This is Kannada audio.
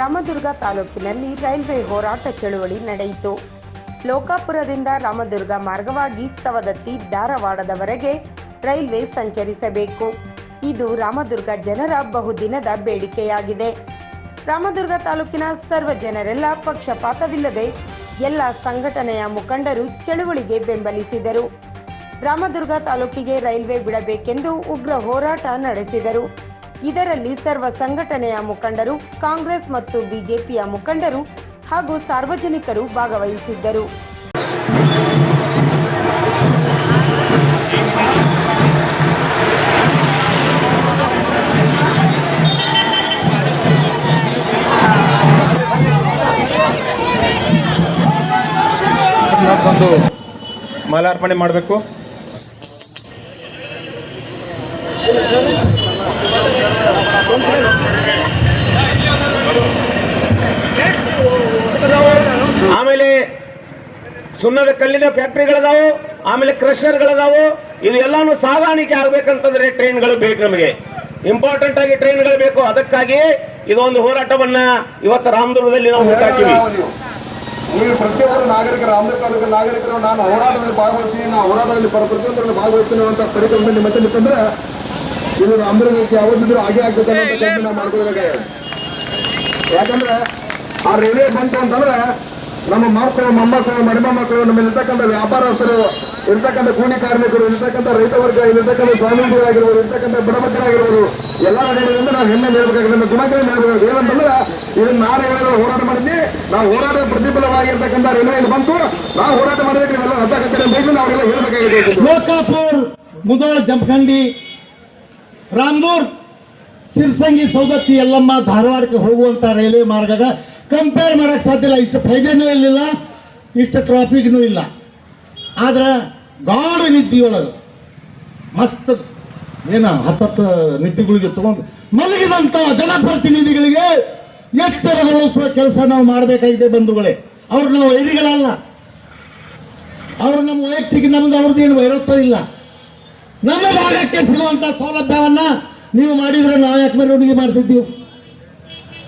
ರಾಮದುರ್ಗ ತಾಲೂಕಿನಲ್ಲಿ ರೈಲ್ವೆ ಹೋರಾಟ ಚಳುವಳಿ ನಡೆಯಿತು. ಲೋಕಾಪುರದಿಂದ ರಾಮದುರ್ಗ ಮಾರ್ಗವಾಗಿ ಸವದತ್ತಿ ಧಾರವಾಡದವರೆಗೆ ರೈಲ್ವೆ ಸಂಚರಿಸಬೇಕು. ಇದು ರಾಮದುರ್ಗ ಜನರ ಬಹುದಿನದ ಬೇಡಿಕೆಯಾಗಿದೆ. ರಾಮದುರ್ಗ ತಾಲೂಕಿನ ಸರ್ವ ಜನರೆಲ್ಲ ಪಕ್ಷಪಾತವಿಲ್ಲದೆ ಎಲ್ಲ ಸಂಘಟನೆಯ ಮುಖಂಡರು ಚಳುವಳಿಗೆ ಬೆಂಬಲಿಸಿದರು. ರಾಮದುರ್ಗ ತಾಲೂಕಿಗೆ ರೈಲ್ವೆ ಬಿಡಬೇಕೆಂದು ಉಗ್ರ ಹೋರಾಟ ನಡೆಸಿದರು. ಇದರಲ್ಲಿ ಸರ್ವ ಸಂಘಟನೆಯ ಮುಖಂಡರು ಕಾಂಗ್ರೆಸ್ ಮತ್ತು ಬಿಜೆಪಿಯ ಮುಖಂಡರು ಹಾಗೂ ಸಾರ್ವಜನಿಕರು ಭಾಗವಹಿಸಿದ್ದರು. ಮಾಲಾರ್ಪಣೆ ಮಾಡಬೇಕು. ಆಮೇಲೆ ಸುಣ್ಣದ ಕಲ್ಲಿನ ಫ್ಯಾಕ್ಟ್ರಿಗಳದಾವು, ಆಮೇಲೆ ಕ್ರಷರ್ಗಳದಾವು ಇದು ಎಲ್ಲಾನು ಸಾಗಾಣಿಕೆ ಆಗ್ಬೇಕಂತಂದ್ರೆ ಟ್ರೈನ್ಗಳು ಬೇಕು ನಮಗೆ. ಇಂಪಾರ್ಟೆಂಟ್ ಆಗಿ ಟ್ರೈನ್ಗಳು ಬೇಕು. ಅದಕ್ಕಾಗಿ ಇದೊಂದು ಹೋರಾಟವನ್ನ ಇವತ್ತು ರಾಮದುರ್ಗದಲ್ಲಿ ನಾವು ಹುಟ್ಟಾಕಿವಿ. ನೀವು ಪ್ರತಿಯೊಬ್ಬರು ನಾಗರಿಕ ತಾಲೂಕಿನ ನಾಗರಿಕರು, ನಾನು ಹೋರಾಟದಲ್ಲಿ ಭಾಗವಹಿಸಿ ನಾನು ಹೋರಾಟದಲ್ಲಿ ಪರ ಪ್ರತಿಯೊಬ್ಬರಲ್ಲಿ ಭಾಗವಹಿಸ್ತೀನಿ ಅಂತ ಪರಿಕಲ್ಪನೆ ಮತ್ತೆ ನಿಂತಂದ್ರೆ ಇದು ಆಂಧ್ರಕ್ಕೆ ಯಾವತ್ತಿದ್ರು ಹಾಗೆ ಆಗ್ಬೇಕು ಅಂತ ನಾವು ಮಾಡ್ಕೋಬೇಕಾಗಿದೆ ಯಾಕಂದ್ರೆ ಆ ರೈಲ್ವೆ ಬಂತು ಅಂತಂದ್ರೆ ನಮ್ಮ ಮಕ್ಕಳು ಮೊಮ್ಮಕ್ಕಳು ಮಡಿಮಕ್ಕಳು ನಮ್ಮ ಇರ್ತಕ್ಕಂಥ ವ್ಯಾಪಾರಸ್ಥರು ಇರ್ತಕ್ಕಂಥ ಕೂಲಿ ಕಾರ್ಮಿಕರು ಇರ್ತಕ್ಕಂಥ ರೈತ ವರ್ಗ ಇಲ್ಲಿರ್ತಕ್ಕಂಥ ಸ್ವಾಮೀಜಿಗಳಾಗಿರ್ಬೋದು ಇರ್ತಕ್ಕಂಥ ಬಡಮಕ್ಕಳಾಗಿರ್ಬೋದು ಎಲ್ಲ ನಡೆಯೋದ್ರಿಂದ ನಾವು ಹೆಮ್ಮೆ ಹೇಳ್ಬೇಕಾಗಿದೆ ನಮ್ಮ ಗುಣಗಳು ಹೇಳ್ಬೇಕು ಏನಂತಂದ್ರೆ ಇದನ್ನ ನಾನು ಹೇಳಿದ್ರೆ ಹೋರಾಟ ಮಾಡಿದ್ವಿ. ನಾವು ಹೋರಾಟದ ಪ್ರತಿಫಲವಾಗಿರ್ತಕ್ಕಂಥ ರೈಲ್ವೆ ಇಲ್ಲಿ ಬಂತು. ನಾವು ಹೋರಾಟ ಮಾಡಿದ್ರೆ ಇವೆಲ್ಲ ರದ್ದಾಗತ್ತೆ ಅಂತ ಹೇಳಿ ನಾವೆಲ್ಲ ಹೇಳ್ಬೇಕಾಗಿದೆ ಲೋಕಾಪುರ್ ಮುದೋಳ ಜಮಖಂಡಿ ರಾಮದೂರ್, ಸಿರ್ಸಂಗಿ, ಸೌದತ್ತಿ ಎಲ್ಲಮ್ಮ ಧಾರವಾಡಕ್ಕೆ ಹೋಗುವಂತ ರೈಲ್ವೆ ಮಾರ್ಗದ ಕಂಪೇರ್ ಮಾಡಕ್ ಸಾಧ್ಯ ಇಲ್ಲ. ಇಷ್ಟು ಫೈದೇನೂ ಇರಲಿಲ್ಲ, ಇಷ್ಟು ಟ್ರಾಫಿಕ್ನೂ ಇಲ್ಲ. ಆದ್ರೆ ಗಾಢ ನಿದ್ದಿಯೊಳಗೆ ಮಸ್ತ್ ಏನು ಹತ್ತತ್ತು ನಿದ್ದಿಗಳಿಗೆ ತಗೊಂಡು ಮಲಗಿದಂಥ ಜನಪ್ರತಿನಿಧಿಗಳಿಗೆ ಎಚ್ಚರಗೊಳಿಸುವ ಕೆಲಸ ನಾವು ಮಾಡಬೇಕಾಗಿದೆ ಬಂಧುಗಳೇ. ಅವ್ರು ನಾವು ವೈರಿಗಳಲ್ಲ. ಅವ್ರು ನಮ್ಮ ವೈಯಕ್ತಿಕ ನಮ್ದು ಅವ್ರದ್ದು ಏನು ವೈರತ್ವ ಇಲ್ಲ. ನಮ್ಮ ಭಾಗಕ್ಕೆ ಸಿಗುವಂತ ಸೌಲಭ್ಯವನ್ನ ನೀವು ಮಾಡಿದ್ರೆ ನಾವು ಯಾಕೆ ಮೆರವಣಿಗೆ ಮಾಡ್ತಿದ್ದೀವಿ